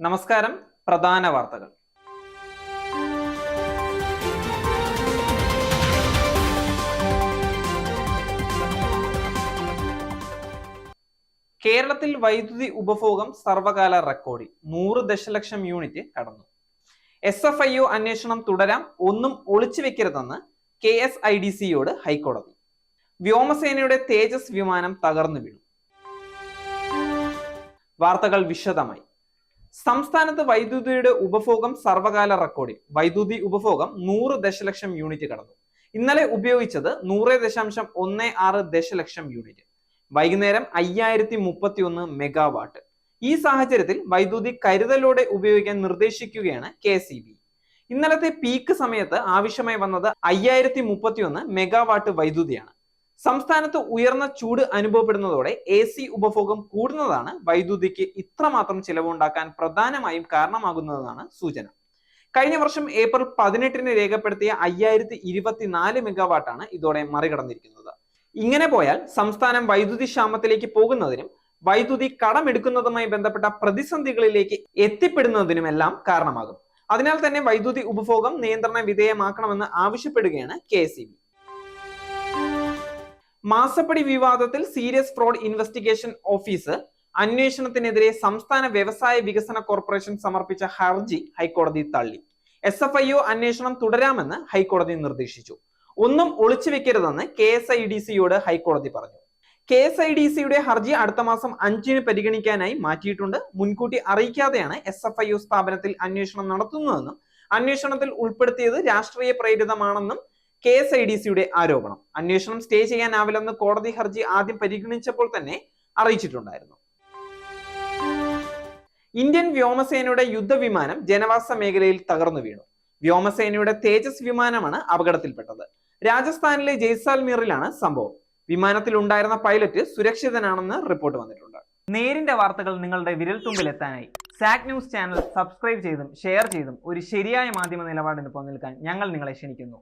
നമസ്കാരം. പ്രധാന വാർത്തകൾ. കേരളത്തിൽ വൈദ്യുതി ഉപഭോഗം സർവകാല റെക്കോർഡിൽ നൂറ് ദശലക്ഷം യൂണിറ്റ് കടന്നു. എസ് എഫ് ഐ ഒ അന്വേഷണം തുടരാം. ഒന്നും ഒളിച്ചു വെക്കരുതെന്ന് കെ എസ് ഐ ഡി സിയോട് ഹൈക്കോടതി. വ്യോമസേനയുടെ തേജസ് വിമാനം തകർന്നു വീണു. വാർത്തകൾ വിശദമായി. സംസ്ഥാനത്ത് വൈദ്യുതിയുടെ ഉപഭോഗം സർവകാല റെക്കോർഡിൽ. വൈദ്യുതി ഉപഭോഗം നൂറ് ദശലക്ഷം യൂണിറ്റ് കടന്നു. ഇന്നലെ ഉപയോഗിച്ചത് നൂറ് ദശാംശം ഒന്ന് ആറ് ദശലക്ഷം യൂണിറ്റ്. വൈകുന്നേരം അയ്യായിരത്തി മുപ്പത്തി ഒന്ന് മെഗാവാട്ട്. ഈ സാഹചര്യത്തിൽ വൈദ്യുതി കരുതലോടെ ഉപയോഗിക്കാൻ നിർദ്ദേശിക്കുകയാണ് കെ സി ബി. ഇന്നലത്തെ പീക്ക് സമയത്ത് ആവശ്യമായി വന്നത് അയ്യായിരത്തി മുപ്പത്തി ഒന്ന് മെഗാവാട്ട് വൈദ്യുതിയാണ്. സംസ്ഥാനത്ത് ഉയർന്ന ചൂട് അനുഭവപ്പെടുന്നതോടെ എ സി ഉപഭോഗം കൂടുന്നതാണ് വൈദ്യുതിക്ക് ഇത്രമാത്രം ചിലവുണ്ടാക്കാൻ പ്രധാനമായും കാരണമാകുന്നതെന്നാണ് സൂചന. കഴിഞ്ഞ വർഷം ഏപ്രിൽ പതിനെട്ടിന് രേഖപ്പെടുത്തിയ അയ്യായിരത്തി ഇരുപത്തിനാല് മെഗാവാട്ടാണ് ഇതോടെ മറികടന്നിരിക്കുന്നത്. ഇങ്ങനെ പോയാൽ സംസ്ഥാനം വൈദ്യുതി ക്ഷാമത്തിലേക്ക് പോകുന്നതിനും വൈദ്യുതി കടമെടുക്കുന്നതുമായി ബന്ധപ്പെട്ട പ്രതിസന്ധികളിലേക്ക് എത്തിപ്പെടുന്നതിനുമെല്ലാം കാരണമാകും. അതിനാൽ തന്നെ വൈദ്യുതി ഉപഭോഗം നിയന്ത്രണ വിധേയമാക്കണമെന്ന് ആവശ്യപ്പെടുകയാണ് കെ മാസപ്പടി വിവാദത്തിൽ സീരിയസ് ഫ്രോഡ് ഇൻവെസ്റ്റിഗേഷൻ ഓഫീസ് അന്വേഷണത്തിനെതിരെ സംസ്ഥാന വ്യവസായ വികസന കോർപ്പറേഷൻ സമർപ്പിച്ച ഹർജി ഹൈക്കോടതി തള്ളി. എസ് എഫ് ഐ ഒ അന്വേഷണം തുടരാമെന്ന് ഹൈക്കോടതി നിർദ്ദേശിച്ചു. ഒന്നും ഒളിച്ചു വെക്കരുതെന്ന് കെ എസ് ഐ ഡി സിയോട് ഹൈക്കോടതി പറഞ്ഞു. കെ എസ് ഐ ഡി സിയുടെ ഹർജി അടുത്ത മാസം അഞ്ചിന് പരിഗണിക്കാനായി മാറ്റിയിട്ടുണ്ട്. മുൻകൂട്ടി അറിയിക്കാതെയാണ് എസ് എഫ് ഐ ഒ സ്ഥാപനത്തിൽ അന്വേഷണം നടത്തുന്നതെന്നും അന്വേഷണത്തിൽ ഉൾപ്പെടുത്തിയത് രാഷ്ട്രീയ പ്രേരിതമാണെന്നും കെ എസ് ഐ ഡി സിയുടെ ആരോപണം. അന്വേഷണം സ്റ്റേ ചെയ്യാനാവില്ലെന്ന് കോടതി ഹർജി ആദ്യം പരിഗണിച്ചപ്പോൾ തന്നെ അറിയിച്ചിട്ടുണ്ടായിരുന്നു. ഇന്ത്യൻ വ്യോമസേനയുടെ യുദ്ധവിമാനം ജനവാസ മേഖലയിൽ തകർന്നു വീണു. വ്യോമസേനയുടെ തേജസ് വിമാനമാണ് അപകടത്തിൽപ്പെട്ടത്. രാജസ്ഥാനിലെ ജയ്സാൽമീറിലാണ് സംഭവം. വിമാനത്തിൽ ഉണ്ടായിരുന്ന പൈലറ്റ് സുരക്ഷിതനാണെന്ന് റിപ്പോർട്ട് വന്നിട്ടുണ്ട്. നേരിന്റെ വാർത്തകൾ നിങ്ങളുടെ വിരൽത്തുമ്പിൽ എത്താനായി സാക് ന്യൂസ് ചാനൽ സബ്സ്ക്രൈബ് ചെയ്തും ഷെയർ ചെയ്തും ഒരു ശരിയായ മാധ്യമ നിലപാടിന് പോകാൻ ഞങ്ങൾ നിങ്ങളെ ക്ഷണിക്കുന്നു.